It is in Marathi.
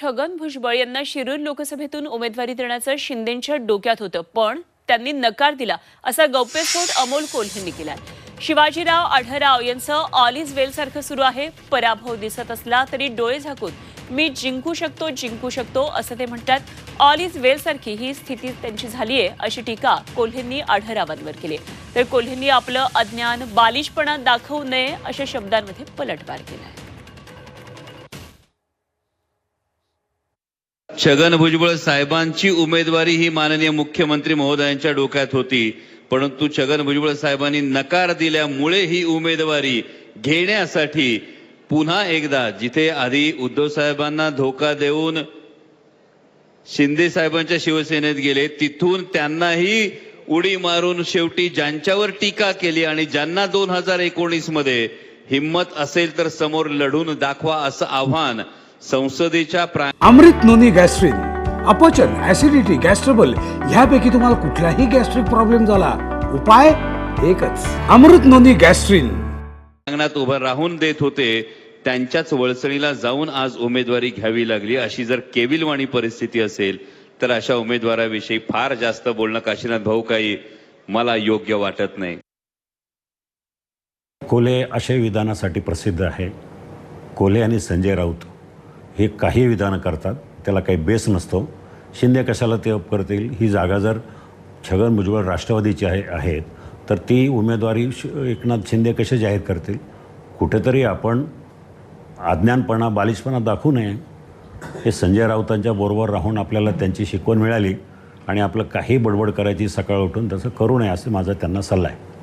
छगन भुजबळ यांना शिरूर लोकसभेतून उमेदवारी देण्याचं शिंदेंच्या डोक्यात होतं पण त्यांनी नकार दिला असा गौप्यस्फोट अमोल कोल्हेंनी केला शिवाजीराव आढराव यांचं ऑल इज वेल सारखं सुरू आहे पराभव दिसत असला तरी डोळे झाकून मी जिंकू शकतो जिंकू शकतो असं ते म्हणतात. ऑल इज वेल सारखी ही स्थिती त्यांची झालीय अशी टीका कोल्हेंनी आढरावांवर केली तर कोल्हेंनी आपलं अज्ञान बालिशपणा दाखवू नये अशा शब्दांमध्ये पलटवार आहे. छगन भुजबळ साहेबांची उमेदवारी ही माननीय मुख्यमंत्री महोदयांच्या डोक्यात होती. परंतु छगन भुजबळ साहेबांनी नकार दिल्यामुळे ही उमेदवारी घेण्यासाठी पुन्हा एकदा जिथे आधी उद्धव साहेबांना धोका देऊन शिंदे साहेबांच्या शिवसेनेत गेले तिथून त्यांनाही उडी मारून शेवटी ज्यांच्यावर टीका केली आणि ज्यांना दोन हजार एकोणीसमध्ये हिम्मत असेल तर समोर लढून दाखवा असं आव्हान संसदेच्या प्रा अमृत नोनी गॅस्ट्रिन अपचन ऍसिडिटी गॅस्ट्रबल ह्यापैकी तुम्हाला कुठलाही गॅस्ट्रिक प्रॉब्लेम झाला उपाय एकच. Amrut Noni Gastrin. अंगणात उभं राहून देत होते त्यांच्याच वळसणीला जाऊन आज उमेदवारी घ्यावी लागली. अशी जर केविलवाणी परिस्थिती असेल तर अशा उमेदवाराविषयी फार जास्त बोलणं काशीनाथ भाऊ काही मला योग्य वाटत नाही. कोले अशा विधानासाठी प्रसिद्ध आहे. कोले आणि संजय राऊत हे काही विधानं करतात त्याला काही बेस नसतो. शिंदे कशाला ते करतील? ही जागा जर छगन भुजबळ राष्ट्रवादीची आहे आहेत तर ती उमेदवारी श- एकनाथ शिंदे कसे जाहीर करतील? कुठेतरी आपण अज्ञानपणा बालिशपणा दाखवू नये. हे संजय राऊतांच्या बरोबर राहून आपल्याला त्यांची शिकवण मिळाली आणि आपलं काही बडबड करायची सकाळ उठून तसं करू नये असं माझा त्यांना सल्ला आहे.